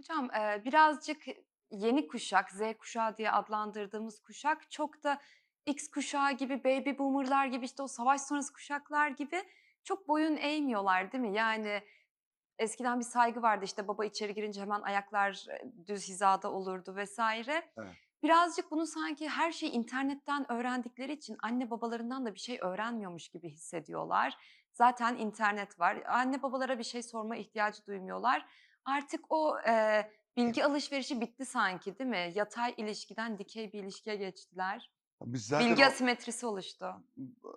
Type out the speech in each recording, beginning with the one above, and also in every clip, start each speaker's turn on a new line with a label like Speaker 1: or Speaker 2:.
Speaker 1: Hocam, eee, birazcık yeni kuşak, Z kuşağı diye adlandırdığımız kuşak çok da X kuşağı gibi, baby boomer'lar gibi, işte, o savaş sonrası kuşaklar gibi çok boyun eğmiyorlar, değil mi? Yani eskiden bir saygı vardı, işte, baba içeri girince hemen ayaklar, düz hizada olurdu vs.
Speaker 2: Evet.
Speaker 1: Birazcık bunu sanki her şeyi internetten öğrendikleri için anne babalarından da bir şey öğrenmiyormuş gibi hissediyorlar. Zaten internet var. Anne babalara bir şey sorma ihtiyacı duymuyorlar. Artık o, eee, bilgi alışverişi bitti sanki, değil mi? Yatay ilişkiden dikey bir ilişkiye geçtiler.
Speaker 2: Biz zaten
Speaker 1: Bilgi
Speaker 2: o
Speaker 1: asimetrisi oluştu.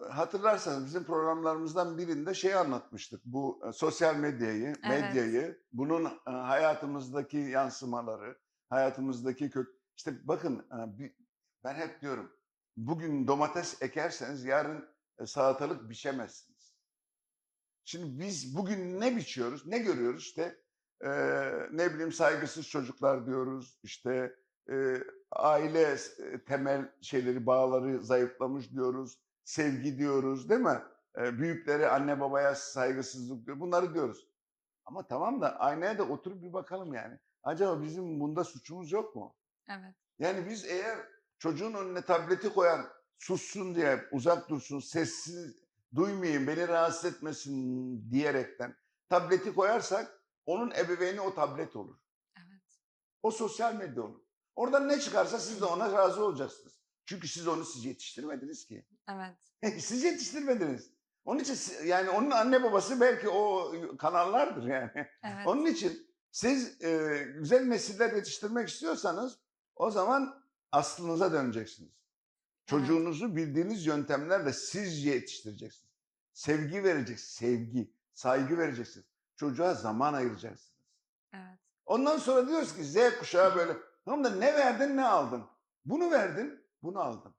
Speaker 2: hatırlarsanız bizim programlarımızdan birinde şeyi anlatmıştık. Bu, eee, sosyal medyayı,
Speaker 1: Evet.
Speaker 2: medyayı, bunun, eee, hayatımızdaki yansımaları, hayatımızdaki kök İşte bakın, eee, bi ben hep diyorum, bugün domates ekerseniz yarın, eee, salatalık biçemezsiniz. Şimdi biz bugün ne biçiyoruz, ne görüyoruz? İşte, eee, ne bileyim, saygısız çocuklar diyoruz, işte, eee, aile temel şeyleri, bağları zayıflamış diyoruz, sevgi diyoruz, değil mi? Eee, büyüklere, anne babaya saygısızlık diyor, bunları diyoruz. Ama tamam da aynaya da oturup bir bakalım yani. Acaba bizim bunda suçumuz yok mu?
Speaker 1: Evet.
Speaker 2: Yani biz eğer çocuğun önüne tableti koyan, sussun diye, uzak dursun, sessiz, duymayayım, beni rahatsız etmesin diyerekten tableti koyarsak onun ebeveyni o tablet olur.
Speaker 1: Evet.
Speaker 2: O sosyal medya olur. Oradan ne çıkarsa siz de ona razı olacaksınız. Çünkü siz onu siz yetiştirmediniz ki.
Speaker 1: Evet.
Speaker 2: Siz yetiştirmediniz. Onun için yani onun anne babası belki o kanallardır yani.
Speaker 1: Evet.
Speaker 2: Onun için siz, eee, güzel nesiller yetiştirmek istiyorsanız o zaman aslınıza döneceksiniz.
Speaker 1: Evet.
Speaker 2: Çocuğunuzu bildiğiniz yöntemlerle siz yetiştireceksiniz. Sevgi vereceksiniz, sevgi, saygı vereceksiniz. Çocuğa zaman ayıracaksınız.
Speaker 1: Evet.
Speaker 2: Ondan sonra diyoruz ki Z kuşağı böyle, tamam da ne verdin, ne aldın? Bunu verdin, bunu aldın.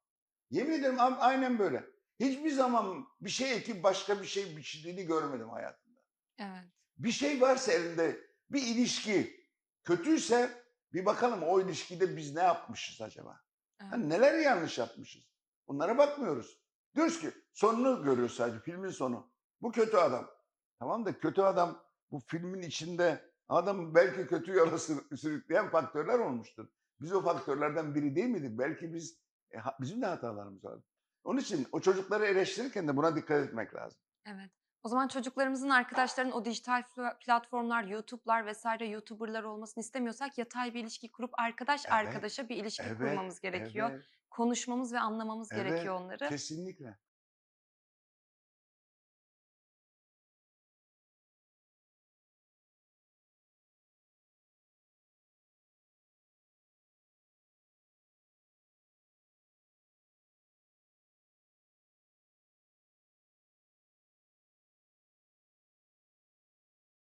Speaker 2: Yemin ederim aynen böyle. Hiçbir zaman bir şey ekip başka bir şey biçtiğini görmedim hayatımda.
Speaker 1: Evet.
Speaker 2: Bir şey varsa elinde, bir ilişki kötüyse bir bakalım o ilişkide biz ne yapmışız acaba?
Speaker 1: Evet.
Speaker 2: Hani neler yanlış yapmışız? Bunlara bakmıyoruz. Diyoruz ki sonunu görüyoruz sadece filmin sonu. Bu kötü adam. Tamam da kötü adam bu filmin içinde adamı belki kötü yola sür sürükleyen faktörler olmuştur. Biz o faktörlerden biri değil miydik? Belki biz e, bizim de hatalarımız vardı. Onun için o çocukları eleştirirken de buna dikkat etmek lazım.
Speaker 1: Evet. O zaman çocuklarımızın, arkadaşların o dijital platformlar, YouTube'lar vs. YouTuber'lar olmasını istemiyorsak yatay bir ilişki kurup arkadaş
Speaker 2: Evet,
Speaker 1: arkadaşa bir ilişki
Speaker 2: evet,
Speaker 1: kurmamız gerekiyor.
Speaker 2: evet.
Speaker 1: Konuşmamız ve anlamamız
Speaker 2: Evet,
Speaker 1: gerekiyor onları.
Speaker 2: kesinlikle.